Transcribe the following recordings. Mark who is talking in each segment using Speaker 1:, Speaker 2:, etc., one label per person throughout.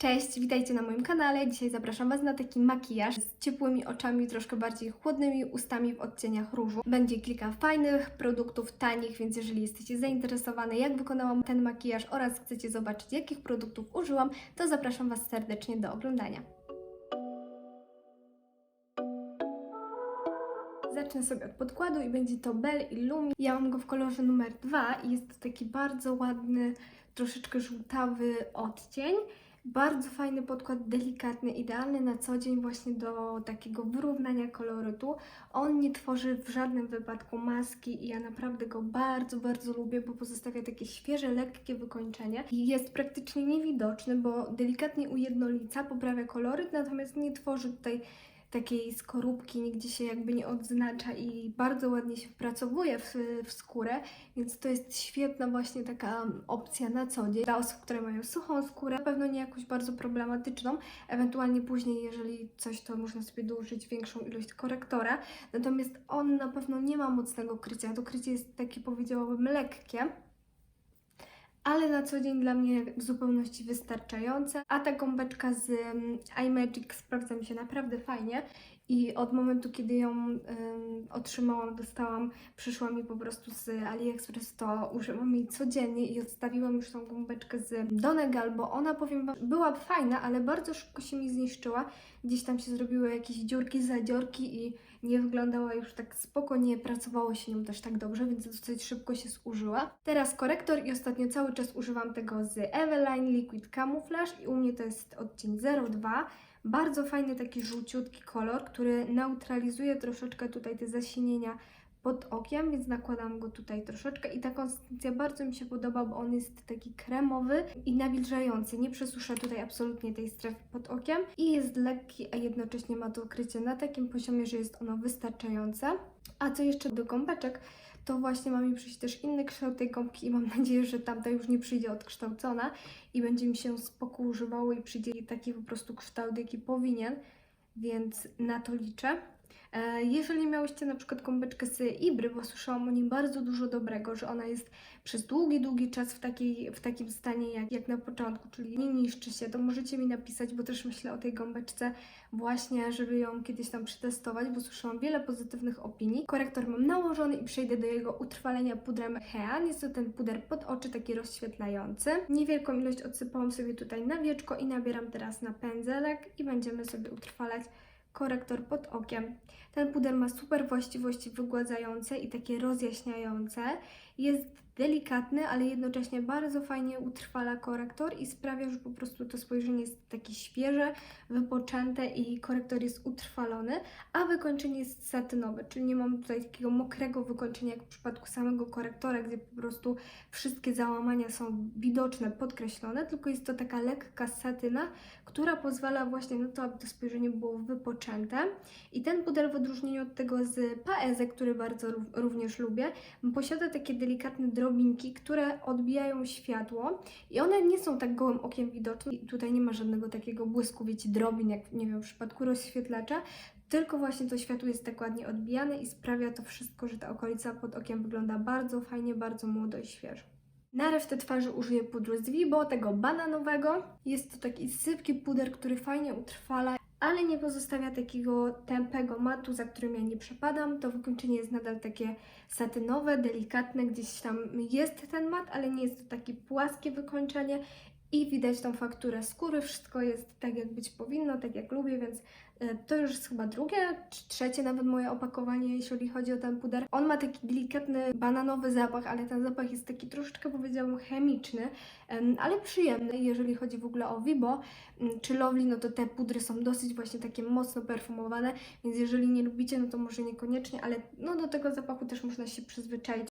Speaker 1: Cześć, witajcie na moim kanale. Dzisiaj zapraszam Was na taki makijaż z ciepłymi oczami, troszkę bardziej chłodnymi ustami w odcieniach różu. Będzie kilka fajnych produktów, tanich, więc jeżeli jesteście zainteresowane, jak wykonałam ten makijaż oraz chcecie zobaczyć, jakich produktów użyłam, to zapraszam Was serdecznie do oglądania. Zacznę sobie od podkładu i będzie to Bell Illumi. Ja mam go w kolorze numer 2 i jest to taki bardzo ładny, troszeczkę żółtawy odcień. Bardzo fajny podkład, delikatny, idealny na co dzień właśnie do takiego wyrównania kolorytu. On nie tworzy w żadnym wypadku maski i ja naprawdę go bardzo, bardzo lubię, bo pozostawia takie świeże, lekkie wykończenie i jest praktycznie niewidoczny, bo delikatnie ujednolica, poprawia koloryt, natomiast nie tworzy tutaj takiej skorupki, nigdzie się jakby nie odznacza i bardzo ładnie się wpracowuje w, w skórę, więc to jest świetna właśnie taka opcja na co dzień dla osób, które mają suchą skórę, na pewno nie jakąś bardzo problematyczną, ewentualnie później, jeżeli coś, to można sobie dołożyć większą ilość korektora, natomiast on na pewno nie ma mocnego krycia, to krycie jest takie powiedziałabym lekkie, ale na co dzień dla mnie w zupełności wystarczające. A ta gąbeczka z um, iMagic sprawdza mi się naprawdę fajnie i od momentu, kiedy ją otrzymałam, dostałam, przyszła mi po prostu z AliExpress, to używam jej codziennie i odstawiłam już tą gąbeczkę z Donegal, bo ona, powiem Wam, była fajna, ale bardzo szybko się mi zniszczyła. Gdzieś tam się zrobiły jakieś dziurki, zadziorki i nie wyglądała już tak spoko, nie pracowało się nią też tak dobrze, więc dosyć szybko się zużyła. Teraz korektor i ostatnio cały czas używam tego z Eveline Liquid Camouflage i u mnie to jest odcień 02. Bardzo fajny taki żółciutki kolor, który neutralizuje troszeczkę tutaj te zasinienia pod okiem, więc nakładam go tutaj troszeczkę i ta konsystencja bardzo mi się podoba, bo on jest taki kremowy i nawilżający. Nie przesusza tutaj absolutnie tej strefy pod okiem i jest lekki, a jednocześnie ma to ukrycie na takim poziomie, że jest ono wystarczające. A co jeszcze do gąbeczek, to właśnie ma mi przyjść też inny kształt tej gąbki i mam nadzieję, że tamta już nie przyjdzie odkształcona i będzie mi się spoko używało i przyjdzie taki po prostu kształt, jaki powinien, więc na to liczę. E, Jeżeli miałyście na przykład gąbeczkę z Ibry, bo słyszałam o niej bardzo dużo dobrego, że ona jest przez długi, długi czas w, takiej, w takim stanie jak, jak na początku, czyli nie niszczy się, to możecie mi napisać, bo też myślę o tej gąbeczce właśnie, żeby ją kiedyś tam przetestować, bo słyszałam wiele pozytywnych opinii. Korektor mam nałożony i przejdę do jego utrwalenia pudrem Hean. Jest to ten puder pod oczy, taki rozświetlający. Niewielką ilość odsypałam sobie tutaj na wieczko i nabieram teraz na pędzelek i będziemy sobie utrwalać korektor pod okiem. Ten puder ma super właściwości wygładzające i takie rozjaśniające. Jest delikatny, ale jednocześnie bardzo fajnie utrwala korektor i sprawia, że po prostu to spojrzenie jest takie świeże, wypoczęte i korektor jest utrwalony, a wykończenie jest satynowe, czyli nie mam tutaj takiego mokrego wykończenia jak w przypadku samego korektora, gdzie po prostu wszystkie załamania są widoczne, podkreślone, tylko jest to taka lekka satyna, która pozwala właśnie na to, aby to spojrzenie było wypoczęte. I ten puder w odróżnieniu od tego z Paeze, który bardzo ró- również lubię, posiada takie delikatne drobinki, które odbijają światło i one nie są tak gołym okiem widoczne. Tutaj nie ma żadnego takiego błysku, wiecie, drobin, jak nie wiem, w przypadku rozświetlacza, tylko właśnie to światło jest tak ładnie odbijane i sprawia to wszystko, że ta okolica pod okiem wygląda bardzo fajnie, bardzo młodo i świeżo. Na resztę twarzy użyję pudru z Vibo, tego bananowego. Jest to taki sypki puder, który fajnie utrwala, ale nie pozostawia takiego tępego matu, za którym ja nie przepadam. To wykończenie jest nadal takie satynowe, delikatne, gdzieś tam jest ten mat, ale nie jest to takie płaskie wykończenie i widać tą fakturę skóry, wszystko jest tak jak być powinno, tak jak lubię, więc e, to już jest chyba drugie czy trzecie nawet moje opakowanie, jeśli chodzi o ten puder. On ma taki delikatny bananowy zapach, ale ten zapach jest taki troszeczkę powiedziałabym chemiczny, em, ale przyjemny, jeżeli chodzi w ogóle o Vibo mm, czy Lovely, no to te pudry są dosyć właśnie takie mocno perfumowane, więc jeżeli nie lubicie, no to może niekoniecznie, ale no do tego zapachu też można się przyzwyczaić.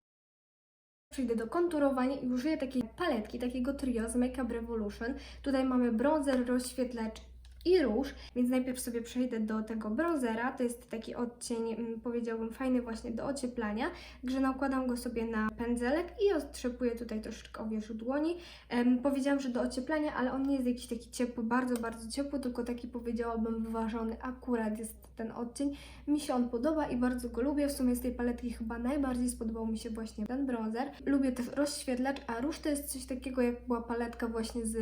Speaker 1: Przejdę do konturowania i użyję takiej paletki, takiego trio z Makeup Revolution. Tutaj mamy bronzer, rozświetlacz i róż, więc najpierw sobie przejdę do tego bronzera. To jest taki odcień, mm, powiedziałbym, fajny właśnie do ocieplania. Także nakładam go sobie na pędzelek i ostrzepuję tutaj troszeczkę o wierzchu dłoni. Em, powiedziałam, że do ocieplania, ale on nie jest jakiś taki ciepły, bardzo, bardzo ciepły, tylko taki powiedziałabym wyważony. Akurat jest ten odcień. Mi się on podoba i bardzo go lubię. W sumie z tej paletki chyba najbardziej spodobał mi się właśnie ten bronzer. Lubię też rozświetlacz, a róż to jest coś takiego jak była paletka właśnie z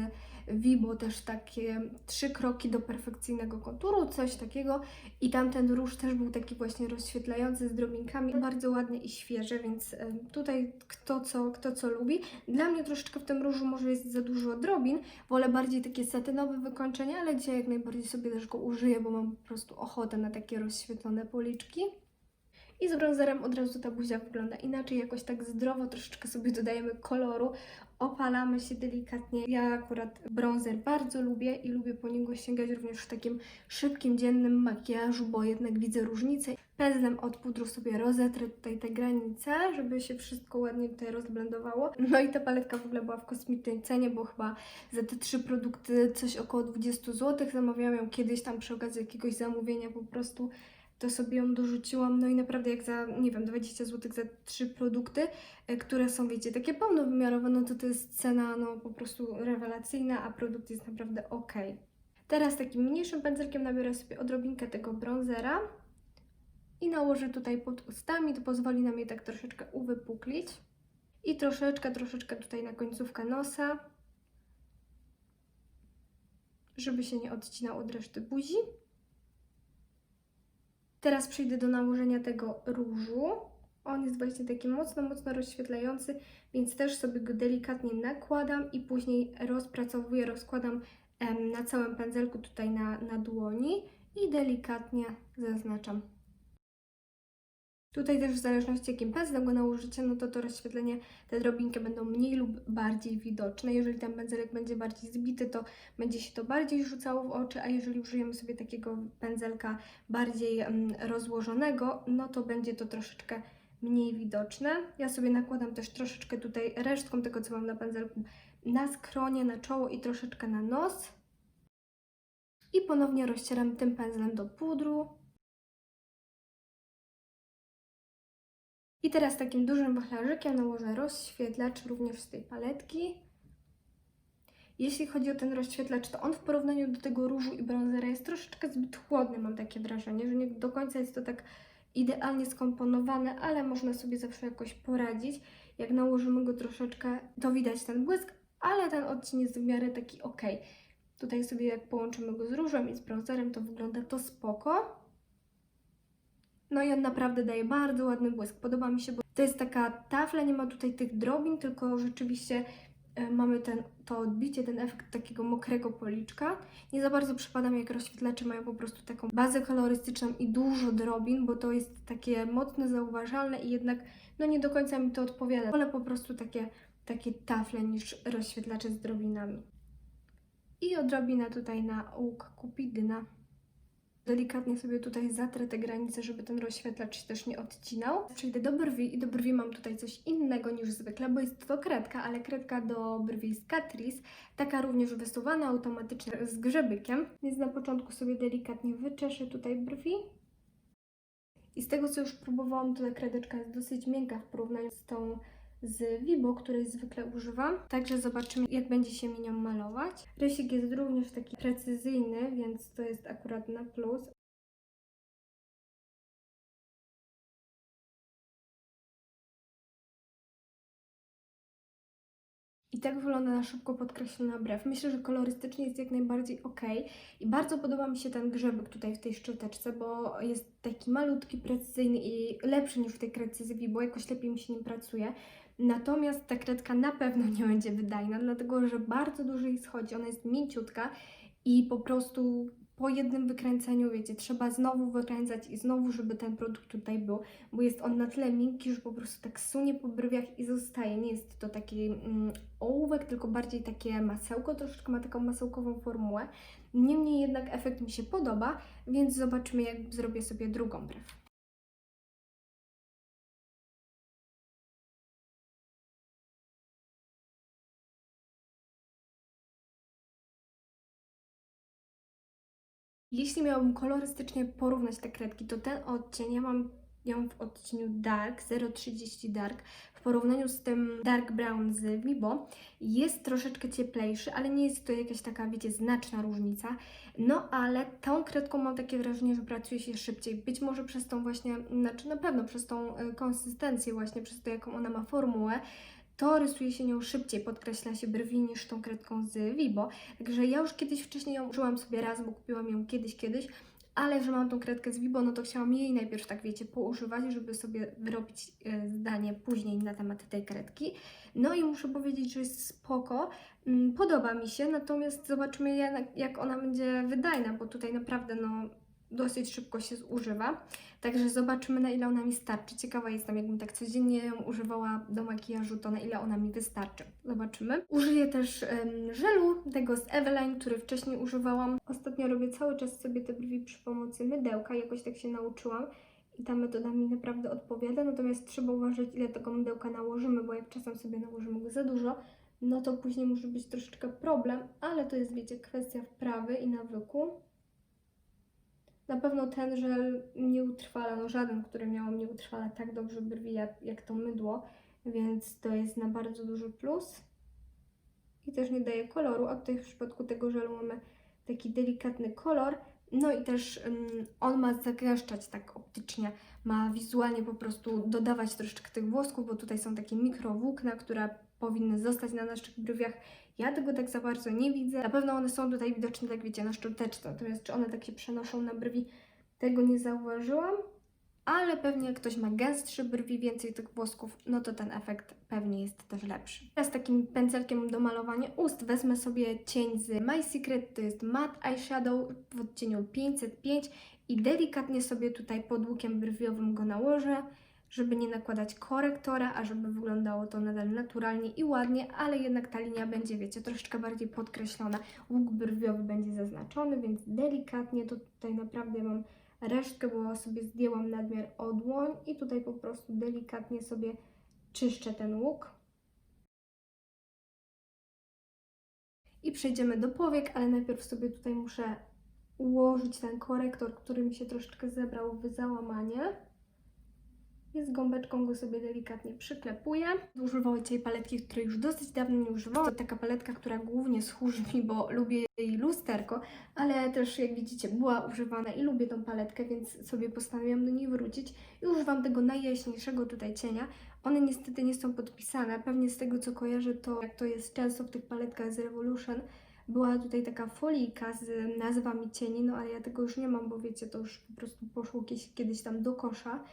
Speaker 1: Vibo też takie trzy kroki do perfekcyjnego konturu, coś takiego. I tamten róż też był taki właśnie rozświetlający z drobinkami, bardzo ładny i świeży, więc e, tutaj kto co, kto co lubi. Dla mnie troszeczkę w tym różu może jest za dużo drobin, wolę bardziej takie satynowe wykończenie, ale dzisiaj jak najbardziej sobie też go użyję, bo mam po prostu ochotę na takie rozświetlone policzki. I z bronzerem od razu ta buzia wygląda inaczej, jakoś tak zdrowo, troszeczkę sobie dodajemy koloru, opalamy się delikatnie. Ja akurat bronzer bardzo lubię i lubię po niego sięgać również w takim szybkim, dziennym makijażu, bo jednak widzę różnicę. Pędzlem od pudru sobie rozetrę tutaj te granice, żeby się wszystko ładnie tutaj rozblendowało. No i ta paletka w ogóle była w kosmicznej cenie, bo chyba za te trzy produkty coś około 20 zł. Zamawiałam ją kiedyś tam przy okazji jakiegoś zamówienia po prostu to sobie ją dorzuciłam, no i naprawdę jak za, nie wiem, 20 zł za trzy produkty, e, które są, wiecie, takie pełnowymiarowe, no to to jest cena, no po prostu rewelacyjna, a produkt jest naprawdę ok. Teraz takim mniejszym pędzelkiem nabiorę sobie odrobinkę tego bronzera i nałożę tutaj pod ustami, to pozwoli nam je tak troszeczkę uwypuklić. I troszeczkę, troszeczkę tutaj na końcówkę nosa, żeby się nie odcinał od reszty buzi. Teraz przejdę do nałożenia tego różu. On jest właśnie taki mocno, mocno rozświetlający, więc też sobie go delikatnie nakładam i później rozpracowuję, rozkładam em, na całym pędzelku tutaj na, na dłoni i delikatnie zaznaczam. Tutaj też w zależności jakim pędzlem go nałożycie, no to to rozświetlenie, te drobinki będą mniej lub bardziej widoczne. Jeżeli ten pędzelek będzie bardziej zbity, to będzie się to bardziej rzucało w oczy, a jeżeli użyjemy sobie takiego pędzelka bardziej mm, rozłożonego, no to będzie to troszeczkę mniej widoczne. Ja sobie nakładam też troszeczkę tutaj resztką tego, co mam na pędzelku, na skronie, na czoło i troszeczkę na nos. I ponownie rozcieram tym pędzlem do pudru. I teraz takim dużym wachlarzykiem nałożę rozświetlacz również z tej paletki. Jeśli chodzi o ten rozświetlacz, to on w porównaniu do tego różu i bronzera jest troszeczkę zbyt chłodny, mam takie wrażenie, że nie do końca jest to tak idealnie skomponowane, ale można sobie zawsze jakoś poradzić. Jak nałożymy go troszeczkę, to widać ten błysk, ale ten odcień jest w miarę taki ok. Tutaj sobie jak połączymy go z różem i z bronzerem, to wygląda to spoko. No i on naprawdę daje bardzo ładny błysk. Podoba mi się, bo to jest taka tafla, nie ma tutaj tych drobin, tylko rzeczywiście e, mamy ten, to odbicie, ten efekt takiego mokrego policzka. Nie za bardzo przypadam, jak rozświetlacze mają po prostu taką bazę kolorystyczną i dużo drobin, bo to jest takie mocno zauważalne i jednak no nie do końca mi to odpowiada. Wolę po prostu takie, takie tafle niż rozświetlacze z drobinami. I odrobinę tutaj na łuk kupidyna. Delikatnie sobie tutaj zatrę te granice, żeby ten rozświetlacz się też nie odcinał. Przejdę do brwi i do brwi mam tutaj coś innego niż zwykle, bo jest to kredka, ale kredka do brwi z Catrice, taka również wysuwana automatycznie z grzebykiem. Więc na początku sobie delikatnie wyczeszę tutaj brwi. I z tego co już próbowałam, to ta kredeczka jest dosyć miękka w porównaniu z tą z Vibo, której zwykle używam. Także zobaczymy, jak będzie się mi nią malować. Rysik jest również taki precyzyjny, więc to jest akurat na plus. I tak wygląda na szybko podkreślona brew. Myślę, że kolorystycznie jest jak najbardziej ok. I bardzo podoba mi się ten grzebek tutaj w tej szczoteczce, bo jest taki malutki, precyzyjny i lepszy niż w tej kredce z Vibo. Jakoś lepiej mi się nim pracuje. Natomiast ta kredka na pewno nie będzie wydajna, dlatego że bardzo dużo jej schodzi, ona jest mięciutka i po prostu po jednym wykręceniu, wiecie, trzeba znowu wykręcać i znowu, żeby ten produkt tutaj był, bo jest on na tyle miękki, że po prostu tak sunie po brwiach i zostaje. Nie jest to taki mm, ołówek, tylko bardziej takie masełko, troszeczkę ma taką masełkową formułę. Niemniej jednak efekt mi się podoba, więc zobaczymy, jak zrobię sobie drugą brew. Jeśli miałabym kolorystycznie porównać te kredki, to ten odcień ja mam ją w odcieniu Dark, 030 Dark, w porównaniu z tym Dark Brown z Vibo, jest troszeczkę cieplejszy, ale nie jest to jakaś taka, wiecie, znaczna różnica. No ale tą kredką mam takie wrażenie, że pracuje się szybciej. Być może przez tą właśnie, znaczy na pewno przez tą y, konsystencję właśnie, przez to jaką ona ma formułę, to rysuje się nią szybciej, podkreśla się brwi niż tą kredką z Vibo. Także ja już kiedyś wcześniej ją użyłam sobie raz, bo kupiłam ją kiedyś, kiedyś, ale że mam tą kredkę z Vibo, no to chciałam jej najpierw, tak wiecie, poużywać, żeby sobie wyrobić e, zdanie później na temat tej kredki. No i muszę powiedzieć, że jest spoko. Mm, Podoba mi się, natomiast zobaczymy jak, jak ona będzie wydajna, bo tutaj naprawdę no dosyć szybko się zużywa. Także zobaczymy na ile ona mi starczy. Ciekawa jestem, jakbym tak codziennie ją używała do makijażu, to na ile ona mi wystarczy. Zobaczymy. Użyję też em, żelu, tego z Eveline, który wcześniej używałam. Ostatnio robię cały czas sobie te brwi przy pomocy mydełka, jakoś tak się nauczyłam. I ta metoda mi naprawdę odpowiada, natomiast trzeba uważać, ile tego mydełka nałożymy, bo jak czasem sobie nałożymy go za dużo, no to później może być troszeczkę problem, ale to jest, wiecie, kwestia wprawy i nawyku. Na pewno ten żel nie utrwala, no żaden, który miałam, nie utrwala tak dobrze brwi jak, jak to mydło, więc to jest na bardzo duży plus. I też nie daje koloru, a tutaj w przypadku tego żelu mamy taki delikatny kolor. No i też ym, on ma zagęszczać tak optycznie, ma wizualnie po prostu dodawać troszeczkę tych włosków, bo tutaj są takie mikrowłókna, które powinny zostać na naszych brwiach. Ja tego tak za bardzo nie widzę. Na pewno one są tutaj widoczne, tak wiecie, na szczoteczce, natomiast czy one tak się przenoszą na brwi, tego nie zauważyłam. Ale pewnie jak ktoś ma gęstsze brwi, więcej tych włosków, no to ten efekt pewnie jest też lepszy. Teraz takim pędzelkiem do malowania ust wezmę sobie cień z My Secret, to jest matte eyeshadow w odcieniu 505 i delikatnie sobie tutaj pod łukiem brwiowym go nałożę, żeby nie nakładać korektora, a żeby wyglądało to nadal naturalnie i ładnie, ale jednak ta linia będzie, wiecie, troszeczkę bardziej podkreślona. Łuk brwiowy będzie zaznaczony, więc delikatnie to tutaj naprawdę mam resztkę, bo sobie zdjęłam nadmiar o dłoń i tutaj po prostu delikatnie sobie czyszczę ten łuk. I przejdziemy do powiek, ale najpierw sobie tutaj muszę ułożyć ten korektor, który mi się troszeczkę zebrał w załamanie. I z gąbeczką go sobie delikatnie przyklepuję. Używałam tej paletki, której już dosyć dawno nie używałam. To taka paletka, która głównie służy mi, bo lubię jej lusterko, ale też jak widzicie była używana i lubię tą paletkę, więc sobie postanowiłam do niej wrócić. I używam tego najjaśniejszego tutaj cienia. One niestety nie są podpisane. Pewnie z tego co kojarzę, to jak to jest często w tych paletkach z Revolution, była tutaj taka folijka z nazwami cieni, no ale ja tego już nie mam, bo wiecie, to już po prostu poszło kiedyś tam do kosza.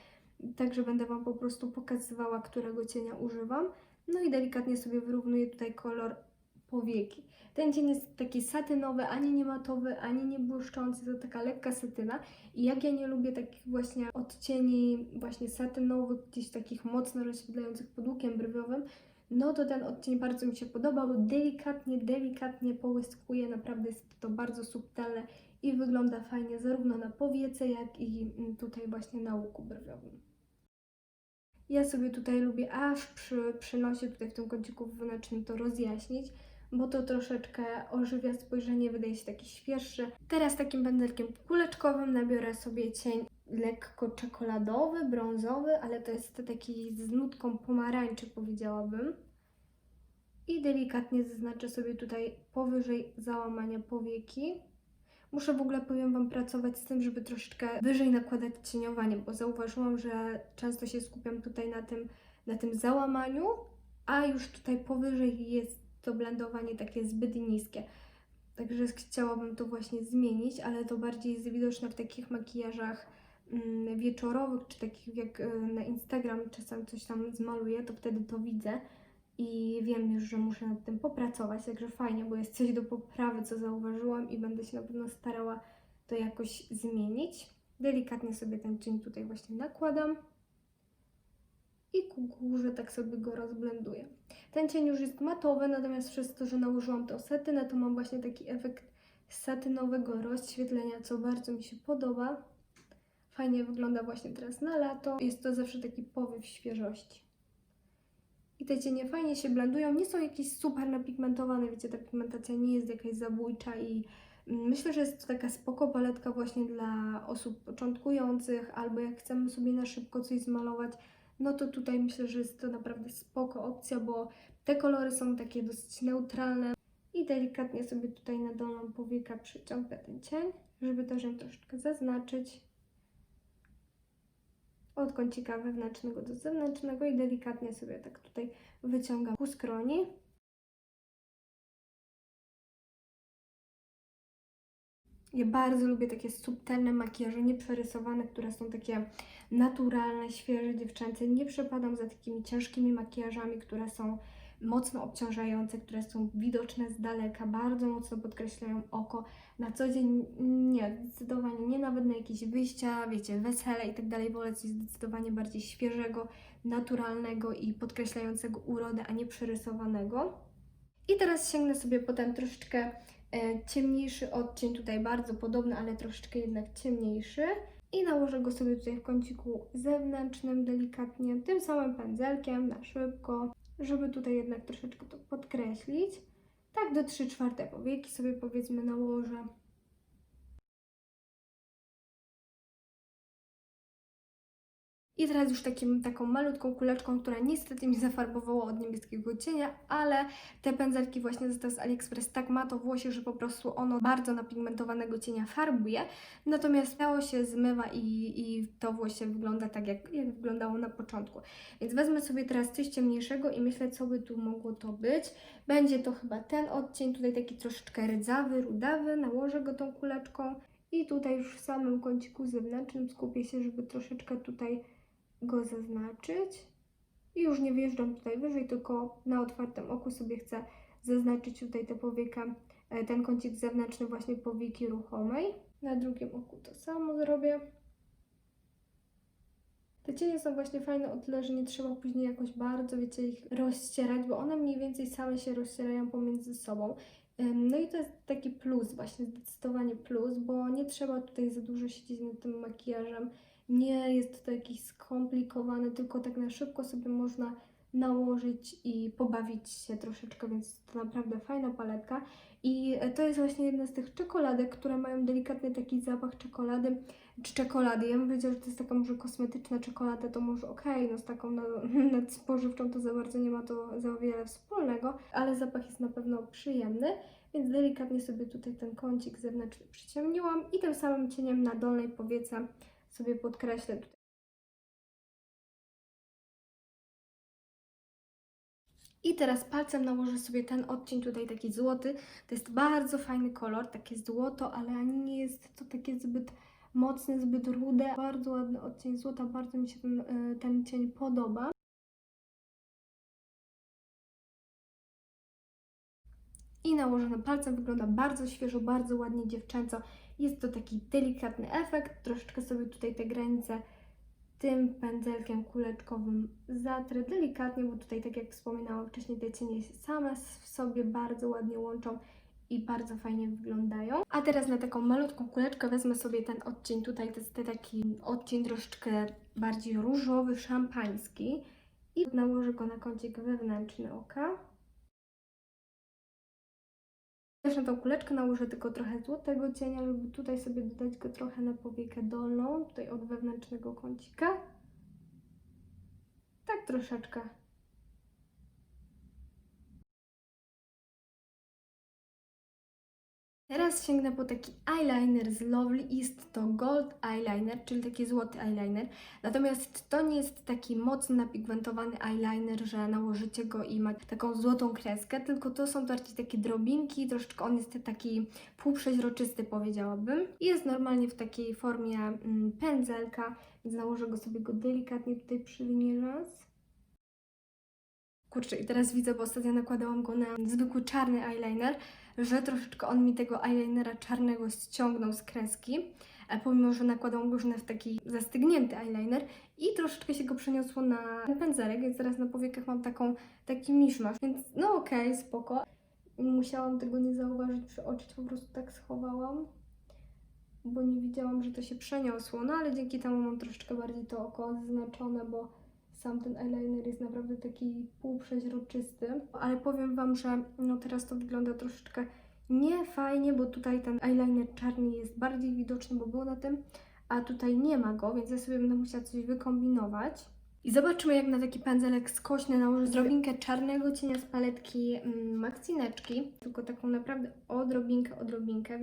Speaker 1: Także będę Wam po prostu pokazywała, którego cienia używam. No i delikatnie sobie wyrównuję tutaj kolor powieki. Ten cień jest taki satynowy, ani nie matowy, ani nie błyszczący, to taka lekka satyna. I jak ja nie lubię takich właśnie odcieni właśnie satynowych, gdzieś takich mocno rozświetlających pod łukiem brwiowym, no to ten odcień bardzo mi się podoba, bo delikatnie, delikatnie połyskuje, naprawdę jest to bardzo subtelne i wygląda fajnie zarówno na powiece, jak i tutaj właśnie na łuku brwiowym. Ja sobie tutaj lubię aż przy, przy nosie, tutaj w tym kąciku wewnętrznym to rozjaśnić, bo to troszeczkę ożywia spojrzenie, wydaje się taki świeższy. Teraz takim pędzelkiem kuleczkowym nabiorę sobie cień lekko czekoladowy, brązowy, ale to jest taki z nutką pomarańczy powiedziałabym. I delikatnie zaznaczę sobie tutaj powyżej załamania powieki. Muszę w ogóle, powiem Wam, pracować z tym, żeby troszeczkę wyżej nakładać cieniowanie, bo zauważyłam, że często się skupiam tutaj na tym, na tym załamaniu, a już tutaj powyżej jest to blendowanie takie zbyt niskie. Także chciałabym to właśnie zmienić, ale to bardziej jest widoczne w takich makijażach mm, wieczorowych, czy takich jak y, na Instagram czasem coś tam zmaluję, to wtedy to widzę i wiem już, że muszę nad tym popracować, także fajnie, bo jest coś do poprawy, co zauważyłam i będę się na pewno starała to jakoś zmienić. Delikatnie sobie ten cień tutaj właśnie nakładam i ku górze tak sobie go rozblenduję. Ten cień już jest matowy, natomiast przez to, że nałożyłam tą satynę, to mam właśnie taki efekt satynowego rozświetlenia, co bardzo mi się podoba. Fajnie wygląda właśnie teraz na lato. Jest to zawsze taki powiew świeżości. I te cienie fajnie się blendują, nie są jakieś super napigmentowane, wiecie, ta pigmentacja nie jest jakaś zabójcza i mm, myślę, że jest to taka spoko paletka właśnie dla osób początkujących albo jak chcemy sobie na szybko coś zmalować, no to tutaj myślę, że jest to naprawdę spoko opcja, bo te kolory są takie dosyć neutralne i delikatnie sobie tutaj na dolną powiekę przyciągnę ten cień, żeby też ją troszeczkę zaznaczyć. Od kącika wewnętrznego do zewnętrznego i delikatnie sobie tak tutaj wyciągam ku skroni. Ja bardzo lubię takie subtelne makijaże, nieprzerysowane, które są takie naturalne, świeże, dziewczęce. Nie przepadam za takimi ciężkimi makijażami, które są mocno obciążające, które są widoczne z daleka, bardzo mocno podkreślają oko. Na co dzień nie, zdecydowanie nie, nawet na jakieś wyjścia, wiecie, wesele i tak dalej. Wolę coś zdecydowanie bardziej świeżego, naturalnego i podkreślającego urodę, a nie przerysowanego. I teraz sięgnę sobie potem troszeczkę e, ciemniejszy odcień, tutaj bardzo podobny, ale troszeczkę jednak ciemniejszy. I nałożę go sobie tutaj w kąciku zewnętrznym delikatnie, tym samym pędzelkiem na szybko, żeby tutaj jednak troszeczkę to podkreślić. Tak do 3 czwarte powieki sobie powiedzmy nałożę. I teraz już takim, taką malutką kuleczką, która niestety mi zafarbowała od niebieskiego cienia, ale te pędzelki właśnie z AliExpress tak ma to włosie, że po prostu ono bardzo napigmentowanego cienia farbuje, natomiast miało się zmywa i, i to włosie wygląda tak, jak, jak wyglądało na początku. Więc wezmę sobie teraz coś ciemniejszego i myślę, co by tu mogło to być. Będzie to chyba ten odcień, tutaj taki troszeczkę rdzawy, rudawy, nałożę go tą kuleczką i tutaj już w samym kąciku zewnętrznym skupię się, żeby troszeczkę tutaj go zaznaczyć. I już nie wjeżdżam tutaj wyżej, tylko na otwartym oku sobie chcę zaznaczyć tutaj tę powiekę, e, ten kącik zewnętrzny właśnie powieki ruchomej. Na drugim oku to samo zrobię. Te cienie są właśnie fajne o tyle, że nie trzeba później jakoś bardzo, wiecie, ich rozcierać, bo one mniej więcej same się rozcierają pomiędzy sobą. No i to jest taki plus, właśnie zdecydowanie plus, bo nie trzeba tutaj za dużo siedzieć nad tym makijażem. Nie jest to jakiś skomplikowany, tylko tak na szybko sobie można nałożyć i pobawić się troszeczkę, więc to naprawdę fajna paletka. I to jest właśnie jedna z tych czekoladek, które mają delikatny taki zapach czekolady czy czekolady. Ja bym powiedziała, że to jest taka może kosmetyczna czekolada, to może okej, no z taką na, nad spożywczą to za bardzo nie ma to za wiele wspólnego, ale zapach jest na pewno przyjemny, więc delikatnie sobie tutaj ten kącik zewnętrzny przyciemniłam i tym samym cieniem na dolnej powiece sobie podkreślę tutaj. I teraz palcem nałożę sobie ten odcień tutaj taki złoty. To jest bardzo fajny kolor, takie złoto, ale ani nie jest to takie zbyt mocne, zbyt rude. Bardzo ładny odcień złota, bardzo mi się ten, y, ten cień podoba. I nałożone palcem wygląda bardzo świeżo, bardzo ładnie dziewczęco. Jest to taki delikatny efekt. Troszeczkę sobie tutaj te granice tym pędzelkiem kuleczkowym zatrę delikatnie, bo tutaj, tak jak wspominałam wcześniej, te cienie się same w sobie bardzo ładnie łączą i bardzo fajnie wyglądają. A teraz na taką malutką kuleczkę wezmę sobie ten odcień tutaj, to jest taki odcień troszeczkę bardziej różowy, szampański i nałożę go na kącik wewnętrzny oka. Też na tą kuleczkę nałożę tylko trochę złotego cienia, żeby tutaj sobie dodać go trochę na powiekę dolną, tutaj od wewnętrznego kącika. Tak troszeczkę. Teraz sięgnę po taki eyeliner z Lovely. Jest to gold eyeliner, czyli taki złoty eyeliner. Natomiast to nie jest taki mocno napigmentowany eyeliner, że nałożycie go i ma taką złotą kreskę, tylko to są bardziej takie drobinki, troszeczkę on jest taki półprzeźroczysty powiedziałabym. Jest normalnie w takiej formie mm, pędzelka, więc nałożę go sobie go delikatnie tutaj przy raz. Kurczę, i teraz widzę, bo ostatnio nakładałam go na zwykły czarny eyeliner, że troszeczkę on mi tego eyelinera czarnego ściągnął z kreski, e, pomimo, że nakładałam go już na taki zastygnięty eyeliner i troszeczkę się go przeniosło na ten pędzelek, więc teraz na powiekach mam taką, taki miszmasz, więc no okej, spoko. Musiałam tego nie zauważyć, przeoczyć, po prostu tak schowałam, bo nie widziałam, że to się przeniosło, no ale dzięki temu mam troszeczkę bardziej to oko zaznaczone, bo sam ten eyeliner jest naprawdę taki półprzeźroczysty, ale powiem Wam, że no teraz to wygląda troszeczkę nie fajnie, bo tutaj ten eyeliner czarny jest bardziej widoczny, bo był na tym, a tutaj nie ma go, więc ja sobie będę musiała coś wykombinować. I zobaczymy, jak na taki pędzelek skośny nałożę odrobinkę czarnego cienia z paletki mm, Maxineczki, tylko taką naprawdę odrobinkę, odrobinkę.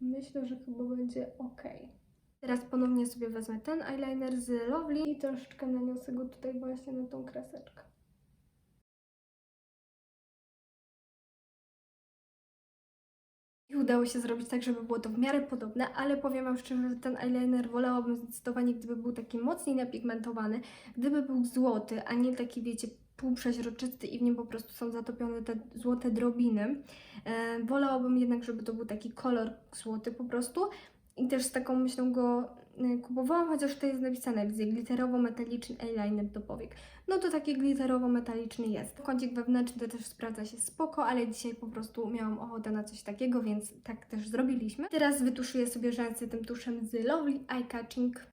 Speaker 1: Myślę, że chyba będzie ok. Teraz ponownie sobie wezmę ten eyeliner z Lovely i troszeczkę naniosę go tutaj właśnie na tą kreseczkę. I udało się zrobić tak, żeby było to w miarę podobne, ale powiem Wam szczerze, że ten eyeliner wolałabym zdecydowanie, gdyby był taki mocniej napigmentowany, gdyby był złoty, a nie taki, wiecie, półprzeźroczysty i w nim po prostu są zatopione te złote drobiny. E, wolałabym jednak, żeby to był taki kolor złoty po prostu i też z taką myślą go e, kupowałam, chociaż to jest napisane, widzę, glitterowo-metaliczny eyeliner do powiek. No to taki glitterowo-metaliczny jest. Kącik wewnętrzny to też sprawdza się spoko, ale dzisiaj po prostu miałam ochotę na coś takiego, więc tak też zrobiliśmy. Teraz wytuszuję sobie rzęsy tym tuszem z Lovely Eye Catching.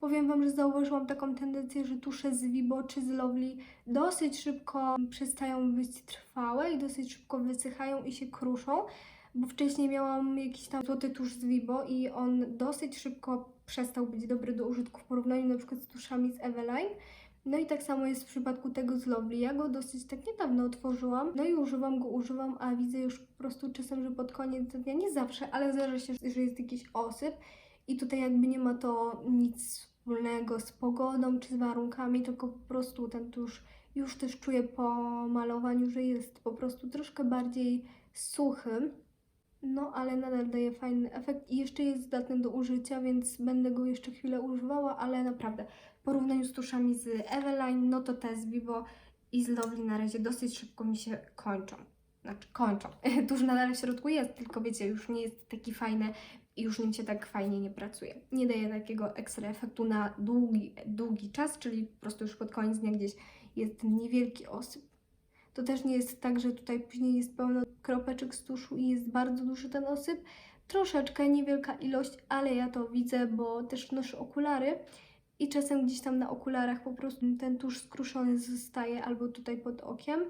Speaker 1: Powiem Wam, że zauważyłam taką tendencję, że tusze z Vibo czy z Lovely dosyć szybko przestają być trwałe i dosyć szybko wysychają i się kruszą, bo wcześniej miałam jakiś tam złoty tusz z Vibo i on dosyć szybko przestał być dobry do użytku w porównaniu na przykład z tuszami z Eveline. No i tak samo jest w przypadku tego z Lovely. Ja go dosyć tak niedawno otworzyłam, no i używam go, używam, a widzę już po prostu czasem, że pod koniec dnia, nie zawsze, ale zdarza się, że jest jakiś osyp i tutaj jakby nie ma to nic wspólnego z pogodą czy z warunkami, tylko po prostu ten tusz już też czuję po malowaniu, że jest po prostu troszkę bardziej suchy. No, ale nadal daje fajny efekt i jeszcze jest zdatny do użycia, więc będę go jeszcze chwilę używała, ale naprawdę w porównaniu z tuszami z Eveline, no to te z Vivo i z Lovely na razie dosyć szybko mi się kończą. Znaczy kończą. Tuż nadal w środku jest, tylko wiecie, już nie jest taki fajny i już nim się tak fajnie nie pracuje. Nie daje takiego ekstra efektu na długi, długi czas, czyli po prostu już pod koniec dnia gdzieś jest niewielki osyp. To też nie jest tak, że tutaj później jest pełno kropeczek z tuszu i jest bardzo duży ten osyp. Troszeczkę, niewielka ilość, ale ja to widzę, bo też noszę okulary i czasem gdzieś tam na okularach po prostu ten tusz skruszony zostaje albo tutaj pod okiem.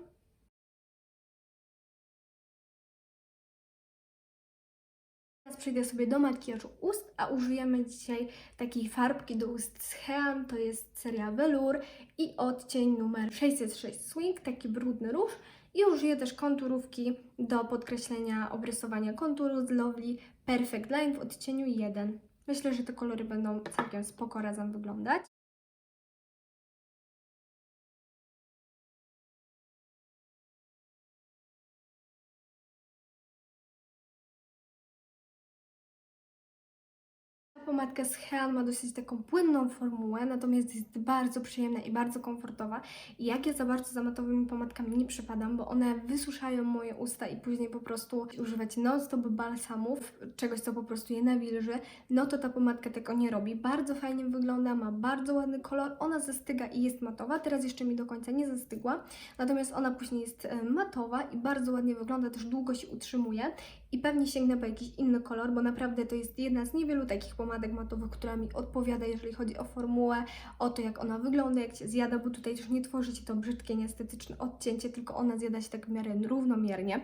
Speaker 1: Przejdę sobie do makijażu ust, a użyjemy dzisiaj takiej farbki do ust z Hean, to jest seria Velour i odcień numer 606 Swing, taki brudny róż. I użyję też konturówki do podkreślenia obrysowania konturu z Lovely Perfect Line w odcieniu 1. Myślę, że te kolory będą całkiem spoko razem wyglądać. Pomadka z Hean ma dosyć taką płynną formułę, natomiast jest bardzo przyjemna i bardzo komfortowa. I jak ja za bardzo za matowymi pomadkami nie przypadam, bo one wysuszają moje usta i później po prostu używać non-stop balsamów, czegoś co po prostu je nawilży, no to ta pomadka tego nie robi. Bardzo fajnie wygląda, ma bardzo ładny kolor, ona zastyga i jest matowa. Teraz jeszcze mi do końca nie zastygła, natomiast ona później jest e, matowa i bardzo ładnie wygląda, też długo się utrzymuje. I pewnie sięgnę po jakiś inny kolor, bo naprawdę to jest jedna z niewielu takich pomadek matowych, która mi odpowiada, jeżeli chodzi o formułę, o to jak ona wygląda, jak się zjada, bo tutaj też nie tworzy się to brzydkie, nieestetyczne odcięcie, tylko ona zjada się tak w miarę równomiernie.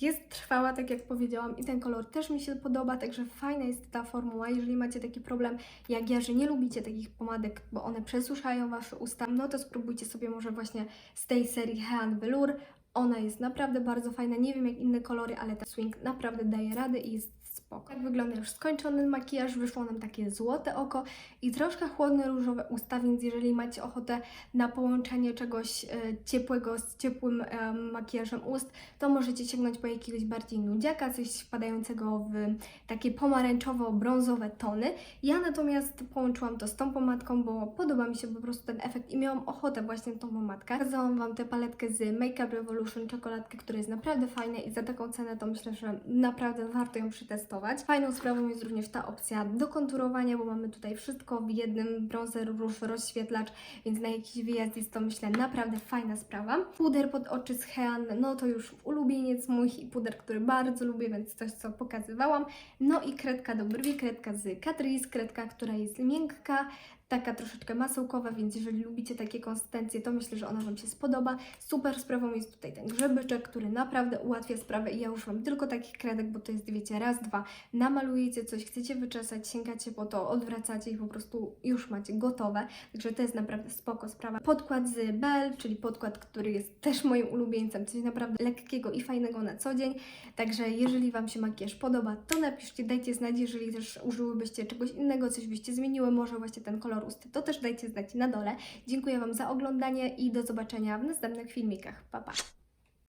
Speaker 1: Jest trwała, tak jak powiedziałam, i ten kolor też mi się podoba, także fajna jest ta formuła. Jeżeli macie taki problem jak ja, że nie lubicie takich pomadek, bo one przesuszają Wasze usta, no to spróbujcie sobie może właśnie z tej serii Hean Velour. Ona jest naprawdę bardzo fajna. Nie wiem jak inne kolory, ale ten swing naprawdę daje radę i jest spoko. Tak wygląda już skończony makijaż. Wyszło nam takie złote oko i troszkę chłodne różowe usta, więc jeżeli macie ochotę na połączenie czegoś e, ciepłego z ciepłym e, makijażem ust, to możecie sięgnąć po jakiegoś bardziej nudziaka, coś wpadającego w takie pomarańczowo-brązowe tony. Ja natomiast połączyłam to z tą pomadką, bo podoba mi się po prostu ten efekt i miałam ochotę właśnie tą pomadkę. Pokazałam Wam tę paletkę z Makeup Revolution, czekoladkę, która jest naprawdę fajna i za taką cenę to myślę, że naprawdę warto ją przetestować. Fajną sprawą jest również ta opcja do konturowania, bo mamy tutaj wszystko w jednym, bronzer, róż, rozświetlacz, więc na jakiś wyjazd jest to myślę naprawdę fajna sprawa. Puder pod oczy z Hean, no to już ulubieniec mój i puder, który bardzo lubię, więc coś co pokazywałam. No i kredka do brwi, kredka z Catrice, kredka, która jest miękka, taka troszeczkę masełkowa, więc jeżeli lubicie takie konsystencje, to myślę, że ona Wam się spodoba. Super sprawą jest tutaj ten grzebyczek, który naprawdę ułatwia sprawę i ja używam tylko takich kredek, bo to jest, wiecie, raz, dwa, namalujecie coś, chcecie wyczesać, sięgacie po to, odwracacie i po prostu już macie gotowe, także to jest naprawdę spoko sprawa. Podkład z Bell, czyli podkład, który jest też moim ulubieńcem, coś naprawdę lekkiego i fajnego na co dzień, także jeżeli Wam się makijaż podoba, to napiszcie, dajcie znać, jeżeli też użyłybyście czegoś innego, coś byście zmieniły, może właśnie ten kolor ust, to też dajcie znać na dole. Dziękuję Wam za oglądanie i do zobaczenia w następnych filmikach. Pa, pa!